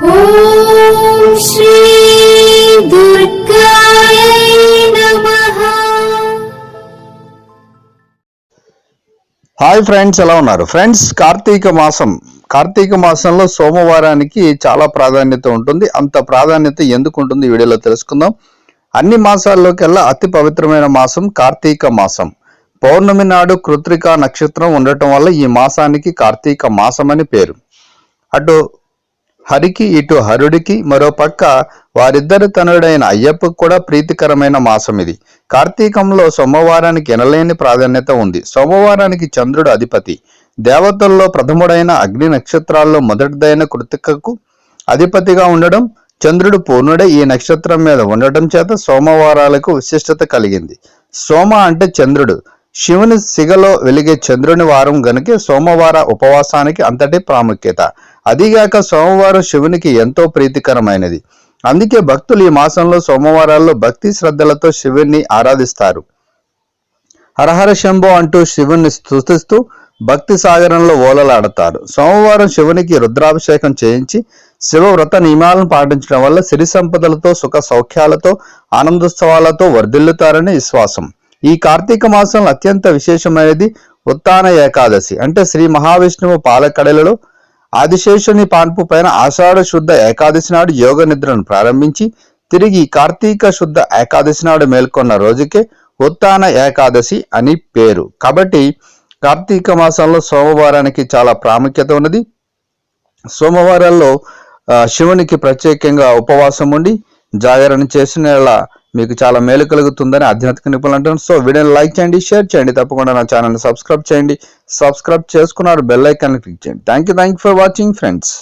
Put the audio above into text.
Hi friends ఎలా ఉన్నారు? Friends Karthika మాసం. కార్తీక మాసంలో సోమవారానికి చాలా ప్రాధాన్యత ఉంటుంది. అంత ప్రాధాన్యత ఎందుకు ఉంటుంది ఈ వీడియోలో తెలుసుకుందాం. అన్ని మాసాల్లోకెల్లా అతి పవిత్రమైన మాసం కార్తీక మాసం. పౌర్ణమి నాడు కృత్రిక నక్షత్రం ఉండటం వల్ల ఈ మాసానికి కార్తీక మాసం అని పేరు. అటు హరికి ఇటు హరుడికి మరో పక్క వారిద్దరి తనుడైన అయ్యప్పకు కూడా ప్రీతికరమైన మాసం ఇది. కార్తీకంలో సోమవారానికి ఎనలేని ప్రాధాన్యత ఉంది. సోమవారానికి చంద్రుడు అధిపతి. దేవతల్లో ప్రథముడైన అగ్ని నక్షత్రాల్లో మొదటిదైన కృతికకు అధిపతిగా ఉండడం చంద్రుడు పూర్ణుడే ఈ నక్షత్రం మీద ఉండటం చేత సోమవారాలకు విశిష్టత కలిగింది. సోమ అంటే చంద్రుడు. శివుని సిగలో వెలిగే చంద్రుని వారం గనుక సోమవార ఉపవాసానికి అంతటి ప్రాముఖ్యత. అదిగాక సోమవారం శివునికి ఎంతో ప్రీతికరమైనది. అందుకే భక్తులు ఈ మాసంలో సోమవారాల్లో భక్తి శ్రద్ధలతో శివుణ్ణి ఆరాధిస్తారు. హరహర శంభో అంటూ శివుణ్ణి స్తుతిస్తూ భక్తి సాగరంలో ఓలలాడతారు. సోమవారం శివునికి రుద్రాభిషేకం చేయించి శివ వ్రత నియమాలను పాటించడం వల్ల సిరి సంపదలతో సుఖ సౌఖ్యాలతో ఆనందోత్సవాలతో వర్ధిల్లుతారని విశ్వాసం. ఈ కార్తీక మాసంలో అత్యంత విశేషమైనది ఉత్తాన ఏకాదశి. అంటే శ్రీ మహావిష్ణువు పాలకడలలో ఆదిశేషుని పాన్పు పైన ఆషాఢ శుద్ధ ఏకాదశి నాడు యోగ నిద్రను ప్రారంభించి తిరిగి కార్తీక శుద్ధ ఏకాదశి నాడు మేల్కొన్న రోజుకే ఉత్తాన ఏకాదశి అని పేరు. కాబట్టి కార్తీక మాసంలో సోమవారానికి చాలా ప్రాముఖ్యత ఉన్నది. సోమవారాల్లో శివునికి ప్రత్యేకంగా ఉపవాసం ఉండి జాగరణ చేసిన మీకు చాలా మేలు కలుగుతుందని ఆధ్యాత్మిక నిపుణులు అంటున్నారు. సో వీడియోని లైక్ చేయండి షేర్ చేయండి తప్పకుండా నా ఛానల్ని సబ్స్క్రైబ్ చేయండి. సబ్స్క్రైబ్ చేసుకున్నారు బెల్ ఐకాన్ క్లిక్ చేయండి. Thank you thank you for watching friends.